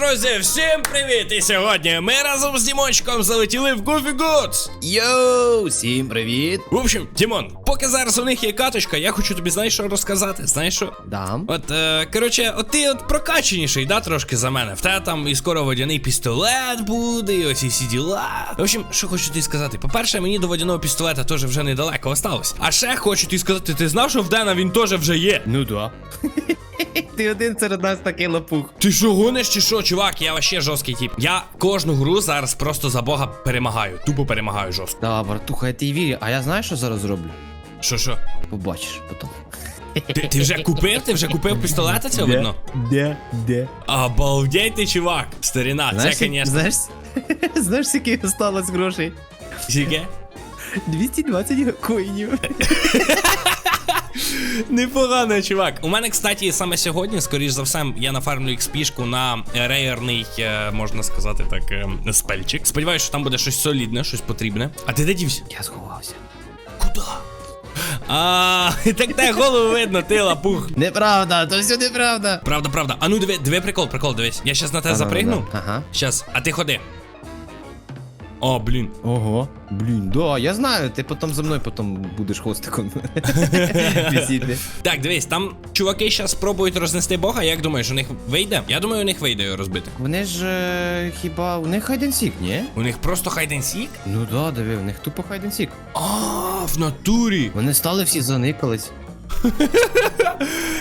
друзі, всім привіт! І сьогодні ми разом з Дімончиком залетіли в Goofy Goods. Йоу, всім привіт! В общем, Дімон, поки зараз у них є каточка, я хочу тобі знаєш що розказати. Знаєш що? Дам. От, е, коротше, от ти от прокаченіший, да, трошки за мене. В тебе там і скоро водяний пістолет буде, і ось і всі діла. В общем, що хочу тобі сказати? По-перше, мені до водяного пістолета теж вже недалеко осталось. А ще хочу тобі сказати, ти знав, що в Дена він теж вже є. Ну да. Ти один серед нас такий лопух. Ти що гониш чи що, чувак? Я вообще жорсткий тип. Я кожну гру зараз просто за Бога перемагаю. Тупо перемагаю жорстко. Да, братуха, я ти вірю. А я знаю, що зараз зроблю? Що що? Побачиш потім. Ти, ти вже купив? Ти вже купив пістолета цього видно? Де? Де? Обалдеть ти, чувак. Старина, це, звісно. знаєш, знаєш, скільки осталось грошей? Скільки? 220 коїнів. Непогано, чувак. У мене, кстати, саме сьогодні, скоріш за все, я нафармлю XP-шку на рейерний, е, можна сказати так, е, спельчик. Сподіваюсь, що там буде щось солідне, щось потрібне. А ти де дівся? Я сховався. Куда? А, так те голову видно, ти лапух. Неправда, то все неправда. Правда, правда. А ну диви, диви прикол, прикол, дивись. Я щас на тебе запригну. Ага. Щас, а ти ходи. О, блін. Ого. Блін, да, я знаю, ти потім за мною потім будеш хвостиком. Висіти. Так, дивись, там чуваки зараз спробують рознести Бога. Як думаєш, у них вийде? Я думаю, у них вийде його розбити. Вони ж е, хіба. У них хайденсік, ні? У них просто хайденсік? Ну да, диви, у них тупо хайденсік. А, в натурі. Вони стали всі заникались.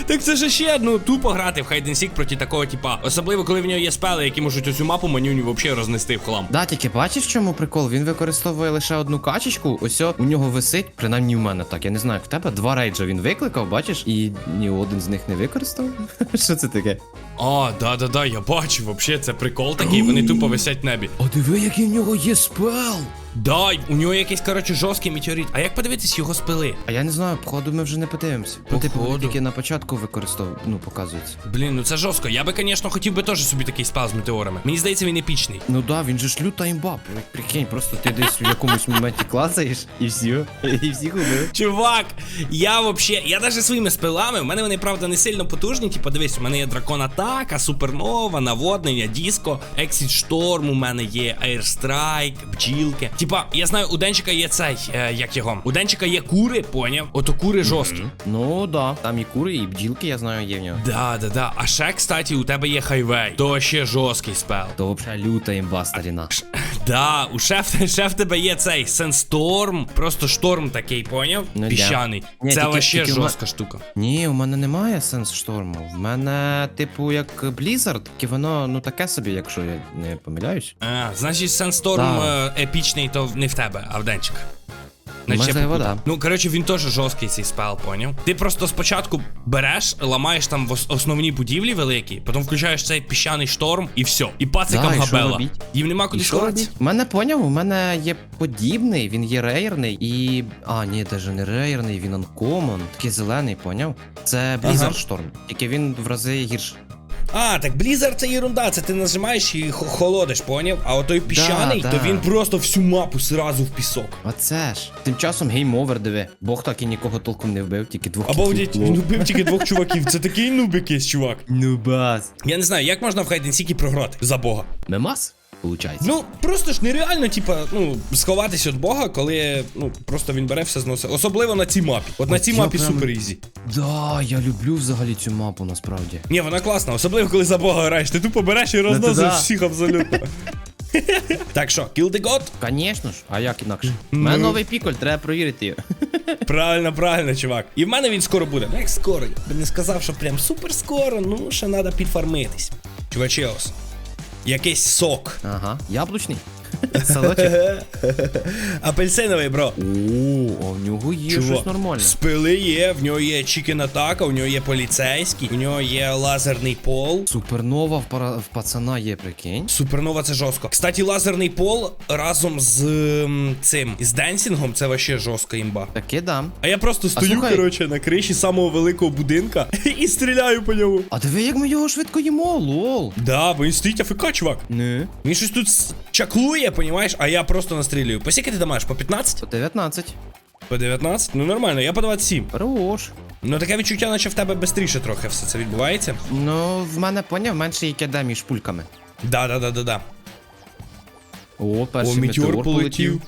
Так це ж ще одну тупо грати в хайденсік проти такого типа. Особливо, коли в нього є спели, які можуть оцю мапу манюню взагалі рознести в хлам. Да, тільки бачиш, в чому прикол? Він використовує лише одну качечку. Ось у нього висить, принаймні у мене так. Я не знаю, як в тебе два рейджа він викликав, бачиш, і ні один з них не використав. Що це таке? А, да-да-да, я бачу, вообще це прикол такий, вони тупо висять в небі. А диви, який в нього є спел. Да, у нього якийсь, коротше, жорсткий метеорит. А як подивитись його спили? А я не знаю, походу ми вже не подивимося. Ну, типу, Походу. вони тільки на початку використовують, ну, показується. Блін, ну це жорстко. Я би, звісно, хотів би теж собі такий спал з метеорами. Мені здається, він епічний. Ну да, він же ж люта імба. Прикинь, просто ти десь в якомусь моменті клацаєш і все. І всіх убив. Чувак, я вообще, я даже своїми спилами, в мене вони, правда, не сильно потужні. Типа, дивись, у мене є дракон атака, супернова, наводнення, диско, Exit Шторм, у мене є Airstrike, бджілки. Типа, я знаю, у Денчика є цей, е, як його. У Денчика є кури, поняв? Ото кури жорсткі. Ну да, там і кури, і бджілки, я знаю, є в нього. Да, да, да. А ще, кстати, у тебе є хайвей. То ще жорсткий спел. То взагалі люта імба, старіна. Да, у шеф, шеф тебе є цей Сенсторм, просто шторм такий, поняв? Ну, Піщаний. Ні, Це тільки- вообще тільки ме- жорстка штука. Ні, у мене немає сенс шторму. В мене, типу, як Blizzard, тільки воно, ну таке собі, якщо я не помиляюсь. А, значить, Сенсторм Да. е, епічний, то не в тебе, а в. Значить, я Можливо, Ну, коротше, він теж жорсткий цей спел, поняв? Ти просто спочатку береш, ламаєш там в основні будівлі великі, потім включаєш цей піщаний шторм і все. І пацикам Да, габела. Їм нема куди І сховатися. У мене поняв, у мене є подібний, він є рейерний і. А, ні, навіть не рейерний, він uncommon, такий зелений, поняв? Це Blizzard Ага. Storm, тільки він в рази гірший. А, так Blizzard це ерунда, це ти нажимаєш і холодиш, поняв? А отой піщаний, да. то він просто всю мапу сразу в пісок. Оце ж. Тим часом гейм-овер, диви. Бог так і нікого толком не вбив, тільки двох кітлів. він убив тільки двох чуваків. Це такий нубик якийсь, чувак. Ну бас. Я не знаю, як можна в хайденсікі програти за Бога. Мемас? Получається. Ну, просто ж нереально, типа, ну, сховатись від Бога, коли ну, просто він бере все зносить. Особливо на цій мапі. От на цій я мапі прям- супер ізі. Да, я люблю взагалі цю мапу насправді. Ні, вона класна, особливо коли за Бога граєш. Ти тупо береш і розносиш да. всіх абсолютно. так що, kill the god? Звісно ж, а як інакше? У Ну. мене новий піколь, треба провірити його. Правильно, правильно, чувак. І в мене він скоро буде. Ну як скоро? Я би не сказав, що прям супер скоро, ну ще треба підфармитись. Чувачеос. Якийсь сок. Ага, яблучний. Салочок. Апельсиновий, бро. О, а в нього є Чувак, щось нормальне. Спили є, в нього є чікен атака, у нього є поліцейський, у нього є лазерний пол. Супернова в, пара... в пацана є, прикинь. Супернова це жорстко. Кстати, лазерний пол разом з м, цим з денсінгом це вообще жорстка імба. Таки дам. А я просто стою, слухай- коротше, на криші самого великого будинка і стріляю по ньому. А диви, як ми його швидко їмо, лол. Да, бо він стоїть АФК, чувак. Не. Він щось тут с- чаклує, понимаешь, а я просто настрілюю. По скільки ти дамаєш? По 15? По 19. По 19? Ну нормально, я по 27. Хорош. Ну таке відчуття, наче в тебе швидше трохи все це відбувається. Ну, в мене поняв, менше яке між пульками. Да, да, да, да, да. О, О, метеор метеор полетів.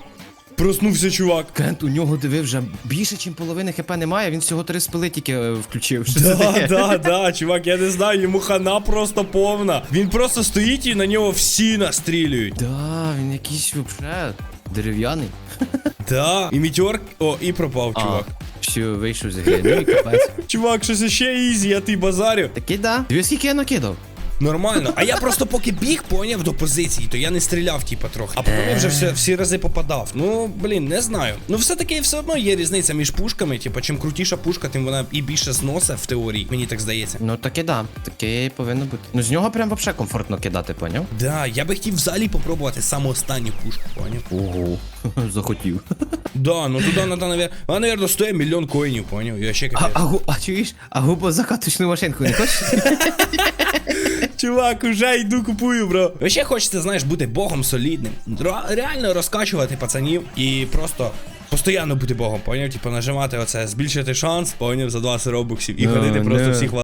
Проснувся чувак. Кент, у нього диви вже більше, ніж половини хп немає, він всього три спили тільки е, включив. Що Да, да, да, чувак, я не знаю, йому хана просто повна. Він просто стоїть і на нього всі настрілюють. Да, він якийсь вообще дерев'яний. Да. І метеор, о, і пропав, чувак. А, все, вийшов з гри. Ну і капець. Чувак, щось ще ізі, я ти базарю. Таки да. Диви, скільки я накидав. Нормально. А я просто поки біг, поняв до позиції, то я не стріляв, типа, трохи. А потім я вже все, всі рази попадав. Ну, блін, не знаю. Ну, все-таки все одно є різниця між пушками. Типа, чим крутіша пушка, тим вона і більше зносить в теорії. Мені так здається. Ну таки да. Таке повинно бути. Ну з нього прям вообще комфортно кидати, поняв? Да, я би хотів взагалі попробувати саму останню пушку, поняв? Ого. Захотів. Да, ну туди надо, навер... Вона, наверное, стоїть мільйон коїнів, поняв? Я ще А, а, гу- а чуєш? А губо закаточну машинку не хочеш? Чувак, уже йду купую, бро. Ви ще хочете, знаєш, бути богом солідним. Реально розкачувати пацанів і просто. Постоянно бути богом, поняв? Типу нажимати оце, збільшити шанс, поняв, за 20 робоксів і no, ходити просто ну. всіх